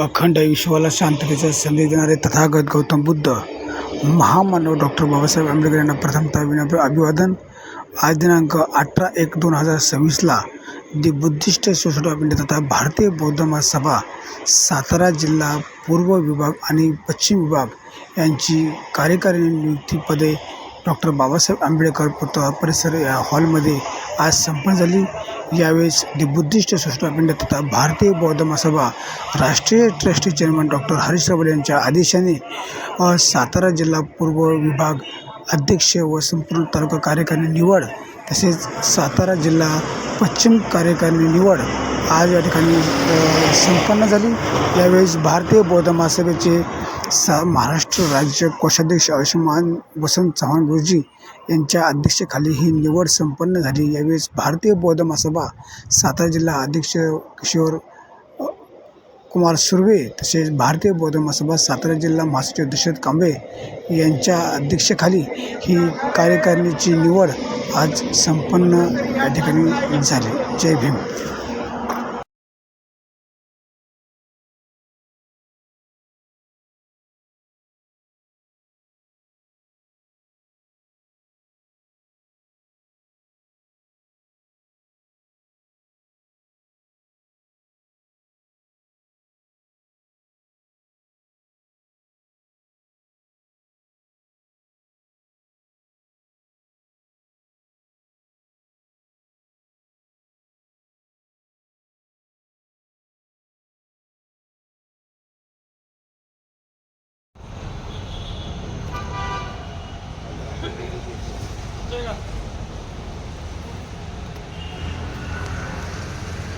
अखंड विश्वाला शांततेचा संदेश देणारे तथागत गौतम बुद्ध महामानव डॉक्टर बाबासाहेब आंबेडकर यांना प्रथमतः विनम्र अभिवादन. आज दिनांक अठरा एक दोन हजार सव्वीसला the Buddhist society of India तथा भारतीय बौद्ध महासभा सातारा जिल्हा पूर्व विभाग आणि पश्चिम विभाग यांची कार्यकारी नियुक्तीपदे डॉक्टर बाबासाहेब आंबेडकर पुतळा परिसर या हॉलमध्ये आज संपन्न झाली. यावेळेस दी बुद्धिस्ट सोसायटी तथा भारतीय बौद्ध महासभा राष्ट्रीय trustee chairman doctor Harish Rawal यांच्या आदेशाने सातारा जिल्हा पूर्व विभाग अध्यक्ष व संपूर्ण तालुका कार्यकारिणी निवड तसेच सातारा जिल्हा पश्चिम कार्यकारिणी निवड आज या ठिकाणी संपन्न झाली. यावेळेस भारतीय बौद्ध महासभेचे सा महाराष्ट्र राज्य कोषाध्यक्ष आयुष्यमान वसंत चव्हाण गुरुजी यांच्या अध्यक्षतेखाली ही निवड संपन्न झाली. यावेळेस भारतीय बौद्ध महासभा सातारा जिल्हा अध्यक्ष किशोर कुमार सुर्वे तसेच भारतीय बौद्ध महासभा सातारा जिल्हा महासचिव दशरथ कांबळे यांच्या अध्यक्षतेखाली ही कार्यकारिणीची निवड आज संपन्न या ठिकाणी झाली. जय भीम.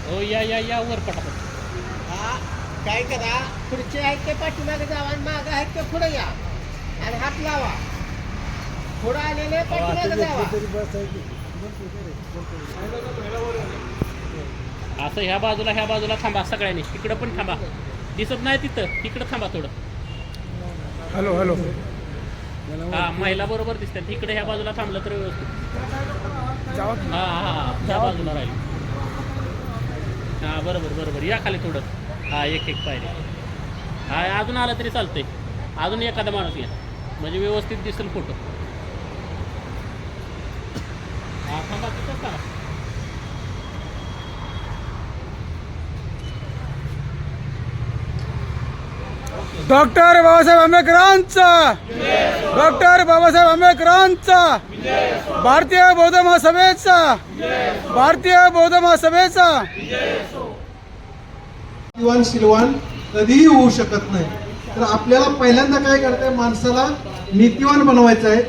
हो या या या वर पटापट. हा, काय करा पुढचे आहेत ते पाठीमागे जावा आणि मागं आहेत ते पुढे या. आणि हात लावा. पुढे आलेले पाठीमागे जावा. असं ह्या बाजूला ह्या बाजूला थांबा सगळ्यांनी. इकडं पण थांबा. दिसत नाही तिथं. तिकडं थांबा थोडं. Hello hello. हा महिला बरोबर दिसतात इकडे ह्या बाजूला थांबलं तर व्यवस्थित. हा हा हा. त्या बाजूला राहील. हां बरोबर बरोबर. या खाली थोडं. हा एक एक पायरी. हा अजून आलं तरी चालतंय. अजून एखादा माणूस या म्हणजे व्यवस्थित दिसेल फोटो हा थांबा तिथंच थांबा डॉक्टर बाबासाहेब आंबेडकरांचा. डॉक्टर बाबासाहेब आंबेडकरांचा. भारतीय बौद्ध महासभेचा. भारतीय बौद्ध महासभेचा. नीतिवान शिलवान कधीही होऊ शकत नाही. तर आपल्याला पहिल्यांदा काय करताय? माणसाला नीतिवान बनवायचं आहे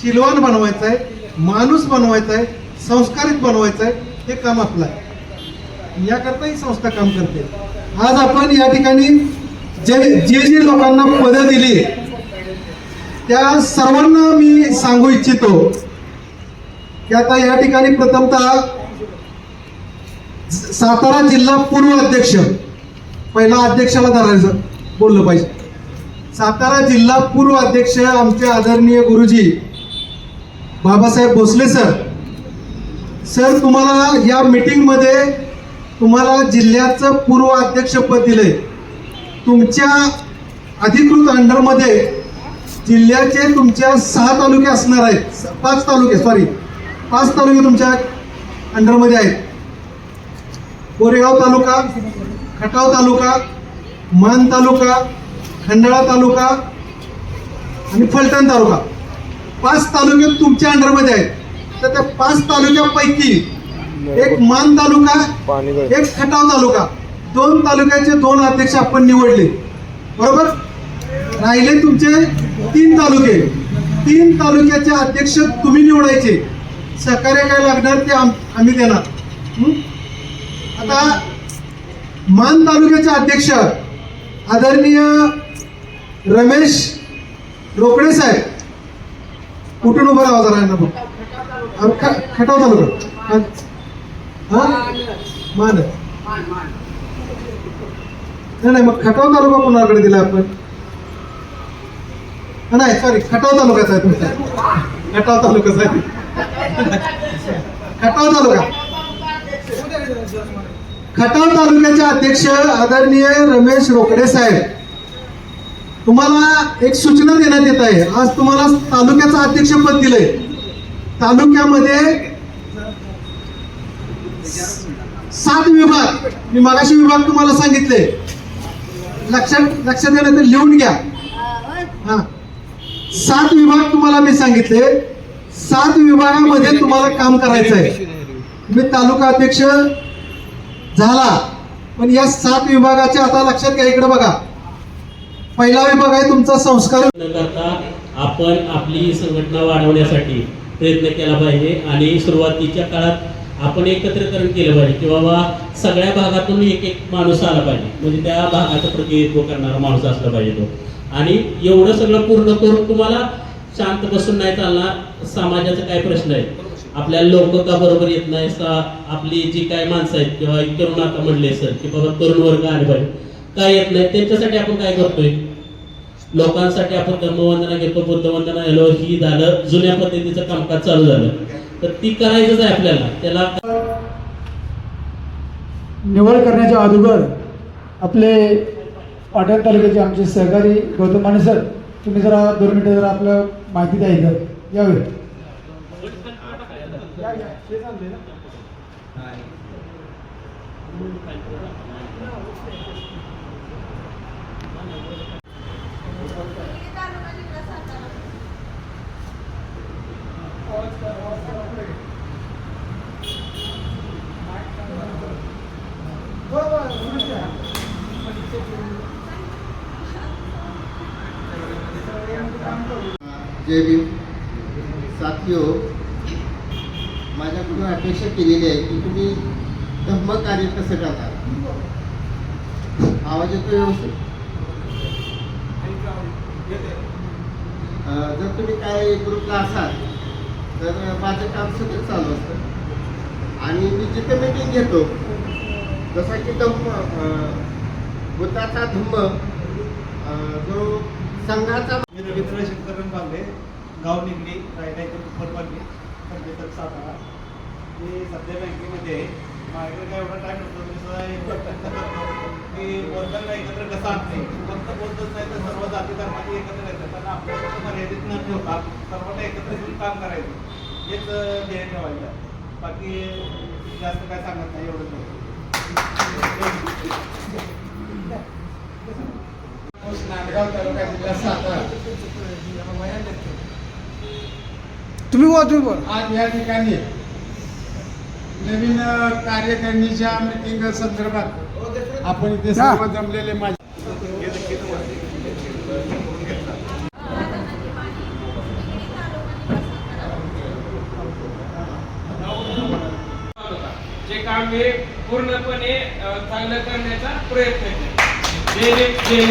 शिलवान बनवायचं आहे माणूस बनवायचा आहे संस्कारित बनवायचं आहे हे काम आपलं आहे. याकरता ही संस्था काम करते. आज आपण या ठिकाणी जे जे जे लोकांना पदं दिली त्या सर्वांना मी सांगू इच्छितो की आता या ठिकाणी प्रथमतः सातारा जिल्हा पूर्व अध्यक्ष पहिला अध्यक्षाला धरायचं बोललं पाहिजे. सातारा जिल्हा पूर्व अध्यक्ष आमचे आदरणीय गुरुजी बाबासाहेब भोसले सर. सर तुम्हाला या मीटिंगमध्ये तुम्हाला जिल्ह्याचं पूर्व अध्यक्षपद दिलंय. तुमच्या अधिकृत अंडरमध्ये जिल्ह्याचे तुमच्या सहा तालुके असणार आहेत. पाच तालुके सॉरी पाच तालुके तुमच्या अंडरमध्ये आहेत. कोरेगाव तालुका खटाव तालुका मान तालुका खंडाळा तालुका आणि फलटण तालुका. पाच तालुके तुमच्या अंडरमध्ये आहेत. तर त्या पाच तालुक्यापैकी एक मान तालुका एक खटाव तालुका. दोन तालुक्याचे दोन अध्यक्ष आपण निवडले. बरोबर? राहिले तुमचे तीन तालुके. तीन तालुक्याचे अध्यक्ष तुम्ही निवडायचे. सहकार्य काय लागणार ते आम- आम्ही देणार. आता मान तालुक्याचे अध्यक्ष आदरणीय रमेश रोकडे साहेब. कुठून उभं राहा जरा यांना मग ख- खटाव तालुका. हां हा? मान नाही नाही मग खटाव तालुका कोणाकडे दिला आपण? नाही सॉरी खटाव तालुक्याचा आहे तुमचा. खटाव तालुक्याचा आहे. खटाव तालुका. खटाव तालुक्याचे अध्यक्ष आदरणीय रमेश रोकडे साहेब तुम्हाला एक सूचना देण्यात येत आहे. आज तुम्हाला तालुक्याचं अध्यक्षपद दिलंय. तालुक्यामध्ये सात विभाग. मी मगाशी विभाग तुम्हाला सांगितले. लक्षात लक्षात येणं तर लिहून घ्या. हा. सात विभाग तुम्हाला मी सांगितले. सात विभागामध्ये तुम्हाला काम करायचं आहे मी तालुका अध्यक्ष झाला. पण या सात विभागाचे आता लक्षात घ्या इकडे बघा. पहिला विभाग आहे तुमचा संस्कार. न करता आपण आपली संघटना वाढवण्यासाठी प्रयत्न केला पाहिजे आणि सुरुवातीच्या काळात आपण एकत्रीकरण केलं पाहिजे की बाबा सगळ्या भागातून एक एक माणूस आला पाहिजे. म्हणजे त्या भागाचं प्रतिनिधित्व करणारा माणूस असला पाहिजे तो. आणि एवढं सगळं पूर्ण करून तुम्हाला शांत बसून नाही चालणार समाजाचा काय प्रश्न आहे? आपल्या लोक का बरोबर येत नाही? आपली जी काय माणसं आहेत किंवा तरुण आता म्हणले सर की बाबा तरुण वर्ग आले पाहिजे. काय येत नाही? त्यांच्यासाठी आपण काय करतोय? लोकांसाठी आपण धर्मवंदना घेतो बुद्धवंदना गेलो ही झालं जुन्या पद्धतीचं कामकाज चालू झालं. तर ती करायचंच आहे आपल्याला. त्याला निवड करण्याच्या अगोदर आपले पाटण तालुक्याचे आमचे सहकारी गौतम माने सर तुम्ही जरा दोन मिनिटं जरा आपलं माहिती द्या इथं. यावेळी. जय भीम. साथियो माझ्याकडून अपेक्षा केलेली आहे की तुम्ही धम्म कार्य कसं करता? आवाज येतो व्यवस्थित? जर तुम्ही काय ग्रुपला असाल तर माझं काम सगळं चालू असतं. आणि मी जिथे मीटिंग घेतो जसा की धम्म अं, बुद्धाचा धम्म जो संघाचा मी रवींद्र शंकरन बांधले गाव निगडी रायला फरवानगी संकेतक सातारा. मी सध्या बँकेमध्ये आहे. माझ्याकडे काय एवढा टाईम होतो मी सुद्धा की बोलताना एकत्र कसं आणते फक्त बोलतच नाही तर सर्व जाती धर्माचे एकत्र येतात. कारण आपल्याला मर्यादित न ठेवता सर्वांना एकत्र येऊन काम करायचं. हेच ध्येय ठेवायचं बाकी जास्त काय सांगत नाही एवढंच नांदगाव तालुका जिल्हा सातारा तुम्ही बोला तुम्ही बोला. आज या ठिकाणी नवीन कार्यकारिणीच्या मिटिंग संदर्भात आपण इथे सर्व जमलेले माझे आम्ही हे पूर्णपणे चांगलं करण्याचा प्रयत्न केला. जय जय जय